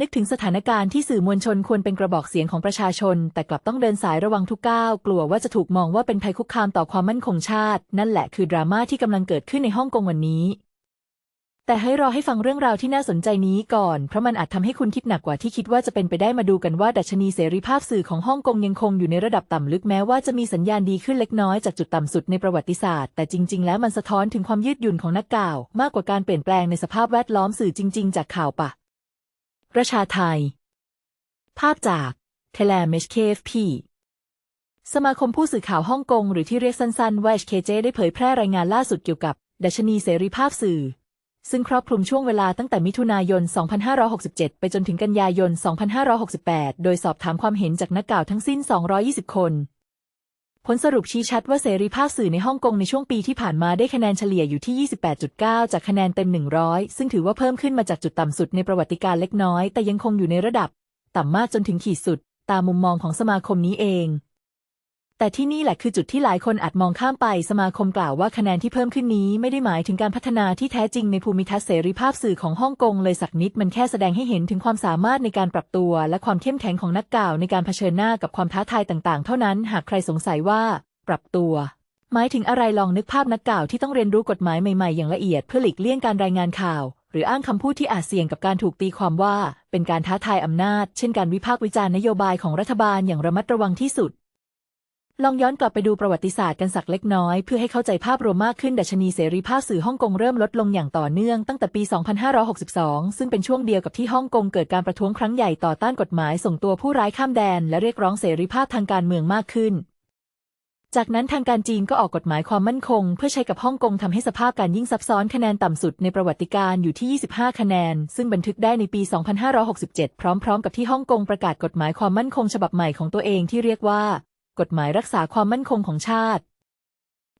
นึกถึงสถานการณ์ที่สื่อมวลชนควรเป็นกระบอกเสียงของประชาชน แต่กลับต้องเดินสายระวังทุกก้าว กลัวว่าจะถูกมองว่าเป็นภัยคุกคามต่อความมั่นคงชาติ นั่นแหละคือดราม่าที่กำลังเกิดขึ้นในฮ่องกงวันนี้ แต่ให้รอให้ฟังเรื่องราวที่น่าสนใจนี้ก่อน เพราะมันอาจทำให้คุณคิดหนักกว่าที่คิดว่าจะเป็นไปได้มาดูกันว่าดัชนีเสรีภาพสื่อของฮ่องกงยังคงอยู่ในระดับต่ำลึกแม้ว่าจะมีสัญญาณดีขึ้นเล็กน้อยจากจุดต่ำสุดในประวัติศาสตร์ แต่จริง ๆ แล้วมันสะท้อนถึงความยืดหยุ่นของนักข่าว มากกว่าการเปลี่ยนแปลงในสภาพแวดล้อมสื่อจริง ๆ จากข่าวปะ ประชาไทย ภาพจากเทเลเมชเคฟพีสมาคมผู้สื่อข่าวฮ่องกง หรือที่เรียกสั้นๆว่า HKJ ได้เผยแพร่รายงานล่าสุดเกี่ยวกับ ดัชนีเสรีภาพสื่อ ซึ่งครอบคลุมช่วงเวลาตั้งแต่มิถุนายน 2567 ไปจนถึงกันยายน 2568 โดยสอบถามความเห็นจากนักข่าวทั้งสิ้น 220 คน ผลสรุปชี้ชัดว่าเสรีภาพสื่อในฮ่องกงในช่วงปีที่ผ่านมาได้คะแนนเฉลี่ยอยู่ที่ 28.9 จากคะแนนเต็ม 100 ซึ่งถือว่าเพิ่มขึ้นมาจากจุดต่ำสุดในประวัติการเล็กน้อย แต่ยังคงอยู่ในระดับ ต่ำมากจนถึงขีดสุด ตามมุมมองของสมาคมนี้เอง แต่ที่นี่แหละคือจุดที่หลายคนอาจมองข้ามไปสมาคมกล่าวว่าคะแนนที่เพิ่มขึ้นนี้ไม่ได้หมายถึงการพัฒนาที่แท้จริงในภูมิทัศน์เสรีภาพสื่อของฮ่องกงเลยสักนิดมันแค่แสดงให้เห็นถึงความสามารถในการปรับตัว และความเข้มแข็งของนักกล่าวในการเผชิญหน้ากับความท้าทายต่างๆ เท่านั้น หากใครสงสัยว่า ปรับตัวหมายถึงอะไรลองนึกภาพนักกล่าวที่ต้องเรียนรู้กฎหมายใหม่ๆ อย่างละเอียดเพื่อหลีกเลี่ยงการรายงานข่าว หรืออ้างคำพูดที่อาจเสี่ยงกับการถูกตีความว่า เป็นการท้าทายอำนาจ เช่นการวิพากษ์วิจารณ์นโยบายของรัฐบาลอย่างระมัดระวังที่สุด ลองย้อนกลับไปดูประวัติศาสตร์กันสักเล็กน้อย เพื่อให้เข้าใจภาพรวมมากขึ้นดัชนีเสรีภาพสื่อฮ่องกงเริ่มลดลงอย่างต่อเนื่องตั้งแต่ปี 2562 ซึ่งเป็นช่วงเดียวกับที่ฮ่องกงเกิดการประท้วงครั้งใหญ่ต่อต้านกฎหมายส่งตัวผู้ร้ายข้ามแดน และเรียกร้องเสรีภาพทางการเมืองมากขึ้น จากนั้นทางการจีนก็ออกกฎหมายความมั่นคง เพื่อใช้กับฮ่องกงทำให้สภาพการยิ่งซับซ้อนคะแนนต่ำสุดในประวัติการอยู่ที่ 25 คะแนน ซึ่งบันทึกได้ในปี 2567 พร้อมๆ กับที่ฮ่องกงประกาศกฎหมายความมั่นคงฉบับใหม่ของตัวเองที่เรียกว่า กฎหมายรักษาความมั่นคงของชาติ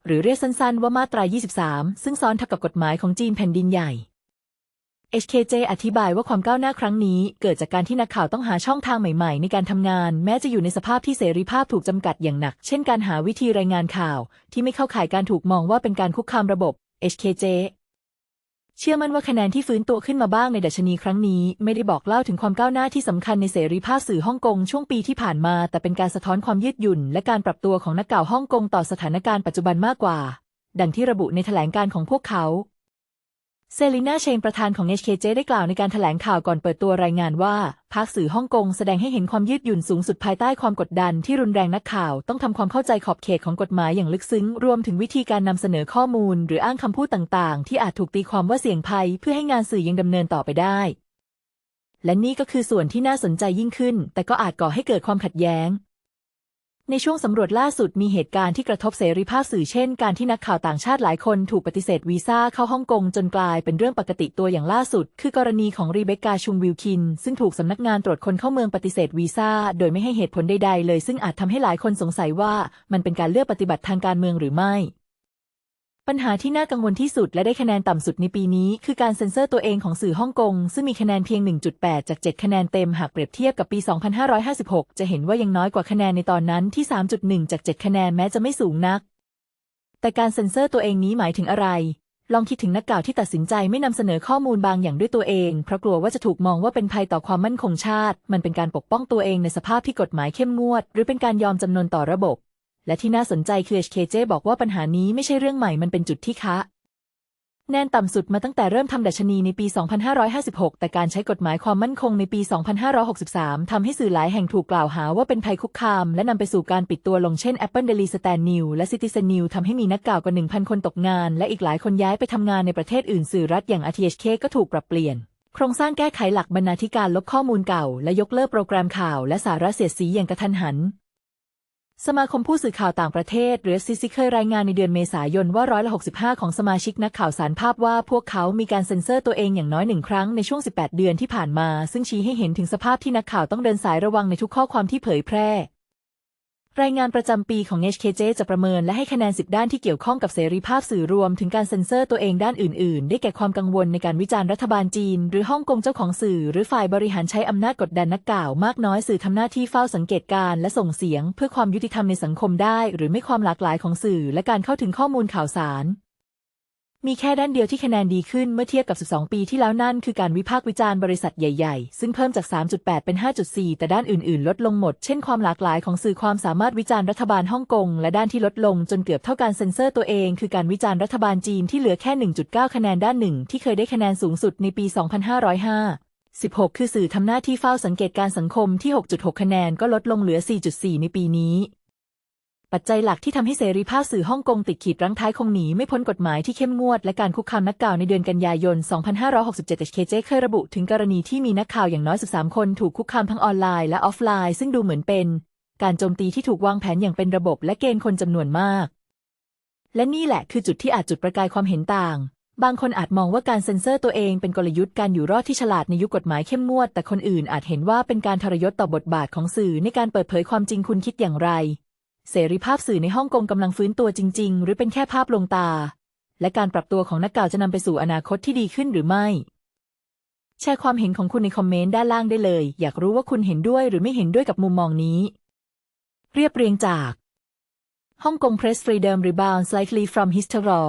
หรือเรียกสั้นๆว่ามาตรา 23 ซึ่งซ้อนทับกับกฎหมายของจีนแผ่นดินใหญ่ HKJ อธิบายว่าความก้าวหน้าครั้งนี้เกิดจากการที่นักข่าวต้องหาช่องทางใหม่ๆ ในการทำงาน แม้จะอยู่ในสภาพที่เสรีภาพถูกจำกัดอย่างหนัก เช่นการหาวิธีรายงานข่าว ที่ไม่เข้าข่ายการถูกมองว่าเป็นการคุกคามระบบ HKJ เชื่อมั่นว่าคะแนนที่ฟื้นตัวขึ้นมาบ้างในดัชนีครั้งนี้ ไม่ได้บอกเล่าถึงความก้าวหน้าที่สำคัญในเสรีภาพสื่อฮ่องกงช่วงปีที่ผ่านมา แต่เป็นการสะท้อนความยืดหยุ่น และการปรับตัวของนักข่าวฮ่องกงต่อสถานการณ์ปัจจุบันมากกว่า ดังที่ระบุในแถลงการของพวกเขา เซลิน่าเชงประธานของ HKJ ได้กล่าวในการแถลงข่าวก่อนเปิดตัวรายงานว่าภาคสื่อฮ่องกงแสดงให้เห็นความยืดหยุ่นสูงสุดภายใต้ความกดดันที่รุนแรงนักข่าวต้องทำความเข้าใจขอบเขตของกฎหมายอย่างลึกซึ้ง รวมถึงวิธีการนำเสนอข้อมูล หรืออ้างคำพูดต่างๆ ที่อาจถูกตีความว่าเสี่ยงภัย เพื่อให้งานสื่อยังดำเนินต่อไปได้และนี่ก็คือส่วนที่น่าสนใจยิ่งขึ้น แต่ก็อาจก่อให้เกิดความขัดแย้ง ในช่วงสำรวจล่าสุดมีเหตุการณ์ที่กระทบเสรีภาพสื่อเช่นการที่นักข่าวต่างชาติหลายคนถูกปฏิเสธวีซ่าเข้าฮ่องกงจนกลายเป็นเรื่องปกติตัวอย่างล่าสุด คือกรณีของรีเบคกาชุงวิลคิน ซึ่งถูกสำนักงานตรวจคนเข้าเมืองปฏิเสธวีซ่าโดยไม่ให้เหตุผลใดๆเลย ซึ่งอาจทำให้หลายคนสงสัยว่ามันเป็นการเลือกปฏิบัติทางการเมืองหรือไม่ ปัญหาที่น่ากังวลที่สุดและได้คะแนนต่ำสุดในปีนี้ คือการเซ็นเซอร์ตัวเองของสื่อฮ่องกง ซึ่งมีคะแนนเพียง 1.8 จาก 7 คะแนนเต็มหากเปรียบเทียบกับปี 2556 จะเห็นว่ายังน้อยกว่าคะแนนในตอนนั้นที่ 3.1 จาก 7 คะแนนแม้จะไม่สูงนัก แต่การเซ็นเซอร์ตัวเองนี้หมายถึงอะไร ลองคิดถึงนักข่าวที่ตัดสินใจไม่นำเสนอข้อมูลบางอย่างด้วยตัวเอง เพราะกลัวว่าจะถูกมองว่าเป็นภัยต่อความมั่นคงชาติ มันเป็นการปกป้องตัวเองในสภาพที่กฎหมายเข้มงวด หรือเป็นการยอมจำนนต่อระบบ และที่น่าสนใจคือ HKJ บอกว่าปัญหานี้ไม่ใช่เรื่องใหม่มันเป็นจุดที่คะแนนต่ำสุดมาตั้งแต่เริ่มทำดัชนีในปี 2556 แต่การใช้กฎหมายความมั่นคงในปี 2563 ทำให้สื่อหลายแห่งถูกกล่าวหาว่าเป็นภัยคุกคาม และนำไปสู่การปิดตัวลงเช่น Apple Daily Stand New และ Citizen New ทำให้มีนักข่าวกว่า 1,000 คนตกงาน และอีกหลายคนย้ายไปทำงานในประเทศอื่นสื่อรัฐอย่าง RTHK ก็ถูกปรับเปลี่ยน โครงสร้างแก้ไขหลักบรรณาธิการลบข้อมูลเก่า และยกเลิกโปรแกรมข่าว และสาระเสียดสีอย่างกระทันหัน สมาคมผู้สื่อข่าวต่างประเทศ หรือ CC เคยรายงานในเดือนเมษายนว่าร้อยละ65 ของสมาชิกนักข่าวสารภาพว่าพวกเขามีการเซ็นเซอร์ตัวเองอย่างน้อยหนึ่งครั้งในช่วง 18 เดือนที่ผ่านมา ซึ่งชี้ให้เห็นถึงสภาพที่นักข่าวต้องเดินสายระวังในทุกข้อความที่เผยแพร่ รายงานประจำปีของ HKJ จะประเมินและให้คะแนน 10 ด้านที่เกี่ยวข้องกับเสรีภาพสื่อรวมถึงการเซ็นเซอร์ตัวเองด้านอื่น ๆ ได้แก่ความกังวลในการวิจารณ์รัฐบาลจีน หรือฮ่องกงเจ้าของสื่อ หรือฝ่ายบริหารใช้อำนาจกดดันนักข่าวมากน้อยสื่อทำหน้าที่เฝ้าสังเกตการณ์และส่งเสียง เพื่อความยุติธรรมในสังคมได้ หรือไม่ความหลากหลายของสื่อ และการเข้าถึงข้อมูลข่าวสาร มีแค่ด้านเดียวที่คะแนนดีขึ้นเมื่อเทียบกับ 12 ปีที่แล้วนั่นคือการวิพากษ์วิจารณ์บริษัทใหญ่ ๆ ซึ่งเพิ่มจาก 3.8 เป็น 5.4 แต่ด้านอื่น ๆ ลดลงหมด เช่นความหลากหลายของสื่อความสามารถวิจารณ์รัฐบาลฮ่องกง และด้านที่ลดลงจนเกือบเท่าการเซ็นเซอร์ตัวเอง คือการวิจารณ์รัฐบาลจีนที่เหลือแค่ 1.9 คะแนนด้านหนึ่งที่เคยได้คะแนนสูงสุดในปี 2505 16 คือสื่อทำหน้าที่เฝ้าสังเกตการสังคมที่ 6.6 คะแนนก็ลดลงเหลือ 4.4 ในปีนี้ ปัจจัยหลักที่ทำให้เสรีภาพสื่อฮ่องกงติดขีดรั้งท้ายคงหนีไม่พ้นกฎหมายที่เข้มงวดและการคุกคามนักข่าวในเดือนกันยายน 2567 HKJ เคยระบุถึงกรณีที่มีนักข่าวอย่างน้อย 13 คนถูกคุกคามทั้งออนไลน์และออฟไลน์ ซึ่งดูเหมือนเป็น การโจมตีที่ถูกวางแผนอย่างเป็นระบบและเกณฑ์คนจำนวนมาก และนี่แหละคือจุดที่อาจจุดประกายความเห็นต่าง บางคนอาจมองว่าการเซ็นเซอร์ตัวเองเป็นกลยุทธ์การอยู่รอดที่ฉลาดในยุคกฎหมายเข้มงวด แต่คนอื่นอาจเห็นว่าเป็นการทรยศต่อบทบาทของสื่อในการเปิดเผยความจริงคุณคิดอย่างไร เสรีภาพสื่อในฮ่องกงกำลังฟื้นตัวจริง ๆ หรือเป็นแค่ภาพลวงตา และการปรับตัวของนักข่าวจะนำไปสู่อนาคตที่ดีขึ้นหรือไม่ แชร์ความเห็นของคุณในคอมเมนต์ด้านล่างได้เลย อยากรู้ว่าคุณเห็นด้วยหรือไม่เห็นด้วยกับมุมมองนี้ เรียบเรียงจากฮ่องกง Press Freedom Rebound Slightly from History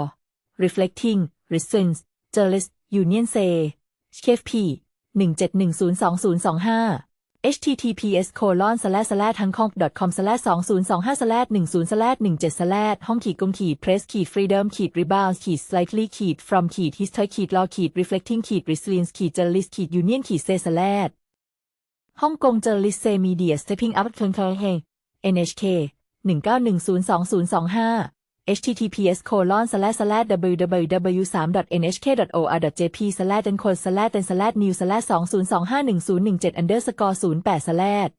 Reflecting Reasons Journalist Union Say KFP 17102025 https colon slash slash ทั้ง com com slash 2025 slash 10 slash 17 slash ห้องขีดกลมขีด press ขีด freedom ขีด rebound ขีด slightly ขีด from ขีด history ขีด law ขีด reflecting ขีด resilience ขีด journalist ขีด union ขีด say slash ฮ่องกง journalist say media stepping up turn NHK 19102025 https colon slash slash www 3 nhk or jp slash den c o d slash den slash new slash 20251017 underscore 08 slash